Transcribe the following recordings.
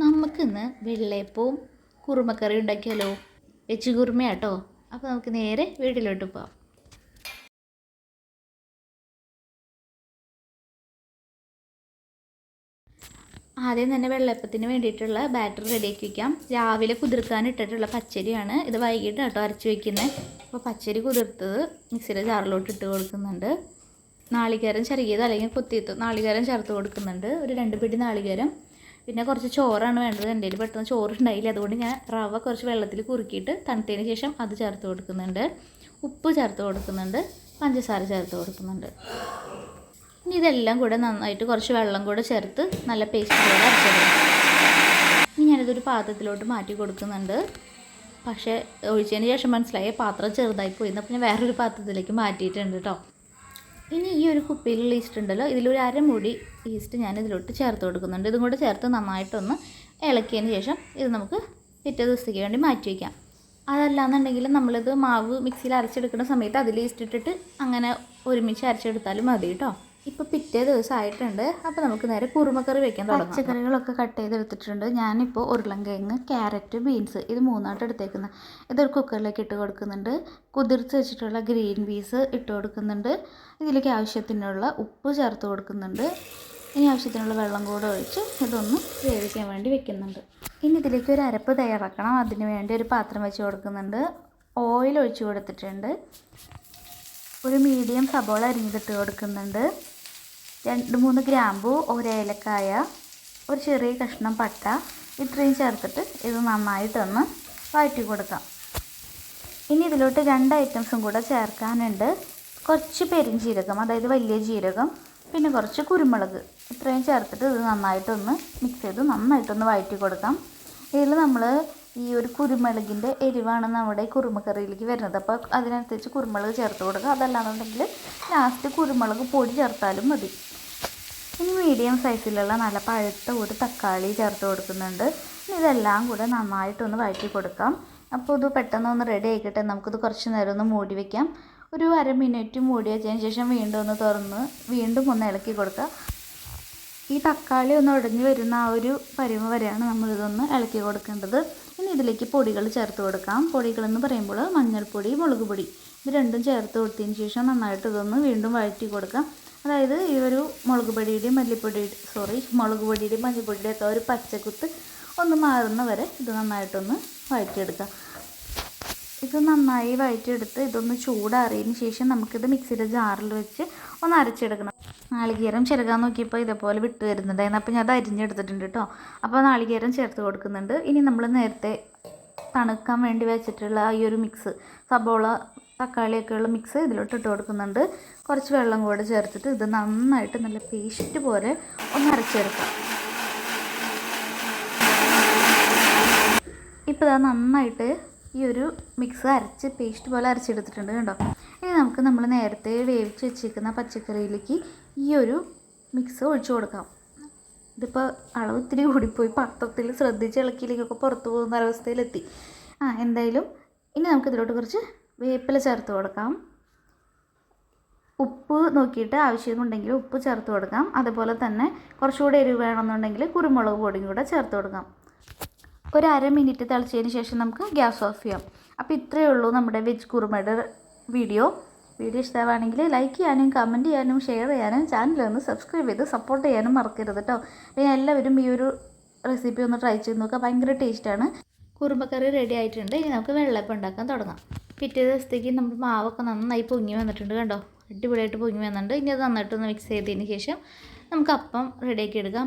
നമുക്കിന്ന് വെള്ളയപ്പവും കുറുമക്കറി ഉണ്ടാക്കിയാലോ? വെച്ച് കുറുമയാട്ടോ. അപ്പോൾ നമുക്ക് നേരെ വീട്ടിലോട്ട് പോവാം. ആദ്യം തന്നെ വെള്ളയപ്പത്തിന് വേണ്ടിയിട്ടുള്ള ബാറ്റർ റെഡിയാക്കി വയ്ക്കാം രാവിലെ കുതിർക്കാൻ ഇട്ടിട്ടുള്ള പച്ചരിയാണ് ഇത് വൈകിട്ട് കേട്ടോ അരച്ച് വയ്ക്കുന്നത് അപ്പോൾ പച്ചരി കുതിർത്തത് മിക്സിയുടെ ജാറിലോട്ട് ഇട്ട് കൊടുക്കുന്നുണ്ട്. നാളികേരം ചെറിയത് അല്ലെങ്കിൽ കുത്തിയത്ത് നാളികേരം ചേർത്ത് കൊടുക്കുന്നുണ്ട്. ഒരു രണ്ട് പിടി നാളികേരം. പിന്നെ കുറച്ച് ചോറാണ് വേണ്ടത്. എന്റെ കയ്യിൽ പെട്ടെന്ന് ചോറ് ഉണ്ടായില്ല അതുകൊണ്ട് ഞാൻ റവ കുറച്ച് വെള്ളത്തിൽ കുറുക്കിയിട്ട് തണുത്തതിന് ശേഷം അത് ചേർത്ത് കൊടുക്കുന്നുണ്ട്. ഉപ്പ് ചേർത്ത് കൊടുക്കുന്നുണ്ട്. പഞ്ചസാര ചേർത്ത് കൊടുക്കുന്നുണ്ട്. ഇനി ഇതെല്ലാം കൂടെ നന്നായിട്ട് കുറച്ച് വെള്ളം കൂടെ ചേർത്ത് നല്ല പേസ്റ്റ് പോലെ അരച്ചെടുക്കും. ഇനി ഞാനിതൊരു പാത്രത്തിലോട്ട് മാറ്റി കൊടുക്കുന്നുണ്ട്. പക്ഷേ ഒഴിച്ചതിന് ശേഷം മനസ്സിലായി പാത്രം ചെറുതായി പോയി. എന്നാൽ ഞാൻ വേറൊരു പാത്രത്തിലേക്ക് മാറ്റിയിട്ടുണ്ട് കേട്ടോ. ഇനി ഈ ഒരു കുപ്പിയിലുള്ള ഈസ്റ്റ് ഉണ്ടല്ലോ ഇതിലൊരു അരമുടി ഈസ്റ്റ് ഞാൻ ഇതിലോട്ട് ചേർത്ത് കൊടുക്കുന്നുണ്ട്. ഇതും കൂടെ ചേർത്ത് നന്നായിട്ടൊന്ന് ഇളക്കിയതിന് ശേഷം ഇത് നമുക്ക് പിറ്റേ ദിവസത്തേക്ക് വേണ്ടി മാറ്റി വയ്ക്കാം അതല്ലാന്നുണ്ടെങ്കിൽ നമ്മളിത് മാവ് മിക്സിയിൽ അരച്ചെടുക്കുന്ന സമയത്ത് അതിൽ ഈസ്റ്റ് ഇട്ടിട്ട് അങ്ങനെ ഒരുമിച്ച് അരച്ചെടുത്താലും മതി കേട്ടോ. ഇപ്പോൾ പിറ്റേ ദിവസം ആയിട്ടുണ്ട് അപ്പോൾ നമുക്ക് നേരെ കുറുമക്കറി വെക്കാൻ തുടങ്ങാം. പച്ചക്കറികളൊക്കെ കട്ട് ചെയ്തെടുത്തിട്ടുണ്ട്. ഞാനിപ്പോൾ ഉരുളൻകിഴങ്ങ് ക്യാരറ്റ് ബീൻസ് ഇത് മൂന്നായിട്ട് എടുത്തേക്കുന്നത് ഇതൊരു കുക്കറിലേക്ക് ഇട്ട് കൊടുക്കുന്നുണ്ട്. കുതിർത്ത് വെച്ചിട്ടുള്ള ഗ്രീൻ പീസ് ഇട്ട് കൊടുക്കുന്നുണ്ട്. ഇതിലേക്ക് ആവശ്യത്തിനുള്ള ഉപ്പ് ചേർത്ത് കൊടുക്കുന്നുണ്ട്. ഇനി ആവശ്യത്തിനുള്ള വെള്ളം കൂടെ ഒഴിച്ച് ഇതൊന്ന് വേവിക്കാൻ വേണ്ടി വെക്കുന്നുണ്ട്. ഇനി ഇതിലേക്ക് ഒരു അരപ്പ് തയ്യാറാക്കണം. അതിന് വേണ്ടി ഒരു പാത്രം വെച്ച് കൊടുക്കുന്നുണ്ട്. ഓയിൽ ഒഴിച്ച് കൊടുത്തിട്ടുണ്ട്. ഒരു മീഡിയം സബോള അരിഞ്ഞിട്ട് കൊടുക്കുന്നുണ്ട്. രണ്ട് മൂന്ന് ഗ്രാമ്പു ഒരു ഏലക്കായ ഒരു ചെറിയ കഷ്ണം പട്ട ഇത്രയും ചേർത്തിട്ട് ഇത് നന്നായിട്ടൊന്ന് വഴറ്റി കൊടുക്കാം. ഇനി ഇതിലോട്ട് രണ്ട് ഐറ്റംസും കൂടെ ചേർക്കാനുണ്ട്. കുറച്ച് പെരുംജീരകം അതായത് വലിയ ജീരകം പിന്നെ കുറച്ച് കുരുമുളക്. ഇത്രയും ചേർത്തിട്ട് ഇത് നന്നായിട്ടൊന്ന് മിക്സ് ചെയ്ത് നന്നായിട്ടൊന്ന് വഴറ്റി കൊടുക്കാം. ഇതിൽ നമ്മൾ ഈ ഒരു കുരുമുളകിന്റെ എരിവാണ് നമ്മുടെ കുറുമക്കറിയിലേക്ക് വരുന്നത്. അപ്പോൾ അതിനനുസരിച്ച് കുരുമുളക് ചേർത്ത് കൊടുക്കുക. അതല്ലാന്നുണ്ടെങ്കിൽ ലാസ്റ്റ് കുരുമുളക് പൊടി ചേർത്താലും മതി. ഇനി മീഡിയം സൈസിലുള്ള നല്ല പഴുത്ത ഒരു തക്കാളി ചേർത്ത് കൊടുക്കുന്നുണ്ട്. ഇതെല്ലാം കൂടെ നന്നായിട്ടൊന്ന് വഴറ്റി കൊടുക്കാം അപ്പോൾ ഇത് പെട്ടെന്ന് ഒന്ന് റെഡി ആയിക്കട്ടെ. നമുക്കിത് കുറച്ച് നേരം ഒന്ന് മൂടി വയ്ക്കാം ഒരു അര മിനിറ്റ് മൂടി വെച്ചതിന് ശേഷം വീണ്ടും ഒന്ന് തുറന്ന് വീണ്ടും ഒന്ന് ഇളക്കി കൊടുക്കുക. ഈ തക്കാളി ഒന്ന് ഉടഞ്ഞു വരുന്ന ആ ഒരു പരുവ വരെയാണ് നമ്മളിതൊന്ന് ഇളക്കി കൊടുക്കേണ്ടത്. ഇനി ഇതിലേക്ക് പൊടികൾ ചേർത്ത് കൊടുക്കാം. പൊടികളെന്ന് പറയുമ്പോൾ മഞ്ഞൾപ്പൊടി മുളക് പൊടി ഇത് രണ്ടും ചേർത്ത് കൊടുത്തതിന് ശേഷം നന്നായിട്ട് ഇതൊന്ന് വീണ്ടും വഴറ്റി കൊടുക്കാം അതായത് ഈ ഒരു മുളക് പൊടിയുടെയും മല്ലിപ്പൊടിയുടെ സോറി മുളക് പൊടിയുടെയും മല്ലിപ്പൊടിയുടെയും ഒക്കെ ഒരു പച്ചക്കുത്ത് ഒന്ന് മാറുന്ന വരെ ഇത് നന്നായിട്ടൊന്ന് വഴറ്റിയെടുക്കാം ഇത് നന്നായി വഴറ്റിയെടുത്ത് ഇതൊന്ന് ചൂടാറിയതിന് ശേഷം നമുക്കിത് മിക്സിയുടെ ജാറിൽ വെച്ച് ഒന്ന് അരച്ചെടുക്കണം. നാളികേരം ചെറുകാൻ നോക്കിയപ്പോൾ ഇതേപോലെ വിട്ട് വരുന്നുണ്ടായിരുന്നു. അപ്പോൾ ഞാൻ അത് അരിഞ്ഞെടുത്തിട്ടുണ്ട് കേട്ടോ. അപ്പോൾ നാളികേരം ചേർത്ത് കൊടുക്കുന്നുണ്ട്. ഇനി നമ്മൾ നേരത്തെ തണുക്കാൻ വേണ്ടി വെച്ചിട്ടുള്ള ഈ ഒരു മിക്സ് സബോള തക്കാളിയൊക്കെയുള്ള മിക്സ് ഇതിലോട്ട് ഇട്ട് കൊടുക്കുന്നുണ്ട്. കുറച്ച് വെള്ളം കൂടെ ചേർത്തിട്ട് ഇത് നന്നായിട്ട് നല്ല പേസ്റ്റ് പോലെ ഒന്ന് അരച്ചെടുക്കാം. ഇപ്പോൾ ഇതാ നന്നായിട്ട് ഈ ഒരു മിക്സ് അരച്ച് പേസ്റ്റ് പോലെ അരച്ചെടുത്തിട്ടുണ്ട് കേട്ടോ ഇനി നമുക്ക് നമ്മൾ നേരത്തെ വേവിച്ച് വെച്ചിരിക്കുന്ന പച്ചക്കറിയിലേക്ക് ഈ ഒരു മിക്സ് ഒഴിച്ചു കൊടുക്കാം. ഇതിപ്പോൾ അളവ് ഇത്തിരി കൂടിപ്പോയി. പത്രത്തിൽ ശ്രദ്ധിച്ച് ഇളക്കിയിലേക്കൊക്കെ പുറത്തു പോകുന്ന ഒരവസ്ഥയിലെത്തി. ആ എന്തായാലും ഇനി നമുക്ക് ഇതിലോട്ട് കുറച്ച് വേപ്പില ചേർത്ത് കൊടുക്കാം. ഉപ്പ് നോക്കിയിട്ട് ആവശ്യമുണ്ടെങ്കിൽ ഉപ്പ് ചേർത്ത് കൊടുക്കാം. അതുപോലെ തന്നെ കുറച്ചുകൂടെ എരിവ് വേണമെന്നുണ്ടെങ്കിൽ കുരുമുളക് പൊടിയും കൂടെ ചേർത്ത് കൊടുക്കാം. ഒരു അര മിനിറ്റ് തിളച്ചതിന് ശേഷം നമുക്ക് ഗ്യാസ് ഓഫ് ചെയ്യാം. അപ്പോൾ ഇത്രയേ ഉള്ളൂ നമ്മുടെ വെജ് കുറുമയുടെ വീഡിയോ. വീഡിയോ ഇഷ്ടമാണെങ്കിൽ ലൈക്ക് ചെയ്യാനും കമന്റ് ചെയ്യാനും ഷെയർ ചെയ്യാനും ചാനലൊന്ന് സബ്സ്ക്രൈബ് ചെയ്ത് സപ്പോർട്ട് ചെയ്യാനും മറക്കരുത് കേട്ടോ. പിന്നെ എല്ലാവരും ഈ ഒരു റെസിപ്പി ഒന്ന് ട്രൈ ചെയ്ത് നോക്കുക. ഭയങ്കര ടേസ്റ്റാണ്. കുറുമക്കറി റെഡി ആയിട്ടുണ്ട്. ഇനി നമുക്ക് വെള്ളപ്പം ഉണ്ടാക്കാൻ തുടങ്ങാം. പിറ്റേ ദിവസത്തേക്ക് നമ്മൾ മാവൊക്കെ നന്നായി പൊങ്ങി വന്നിട്ടുണ്ട് കണ്ടോ? അടിപൊളിയായിട്ട് പൊങ്ങി വന്നിട്ടുണ്ട്. ഇനി അത് നന്നായിട്ടൊന്ന് മിക്സ് ചെയ്തതിന് ശേഷം നമുക്ക് അപ്പം റെഡിയാക്കി എടുക്കാം.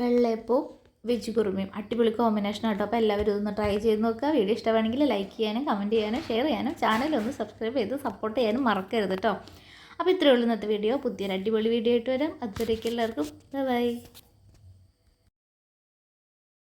വെള്ളയപ്പവും വെജ് കുറുമയും. അടിപൊളി കോമ്പിനേഷൻ കേട്ടോ അപ്പോൾ എല്ലാവരും ഇതൊന്ന് ട്രൈ ചെയ്ത് നോക്കുക. വീഡിയോ ഇഷ്ടമാണെങ്കിൽ ലൈക്ക് ചെയ്യാനും കമന്റ് ചെയ്യാനും ഷെയർ ചെയ്യാനും ചാനൽ ഒന്ന് സബ്സ്ക്രൈബ് ചെയ്ത് സപ്പോർട്ട് ചെയ്യാനും മറക്കരുത് കേട്ടോ അപ്പോൾ ഇത്രയേ ഉള്ളൂ ഇന്നത്തെ വീഡിയോ പുതിയൊരു അടിപൊളി വീഡിയോ ആയിട്ട് വരാം. അതുവരേക്കും എല്ലാവർക്കും ബൈ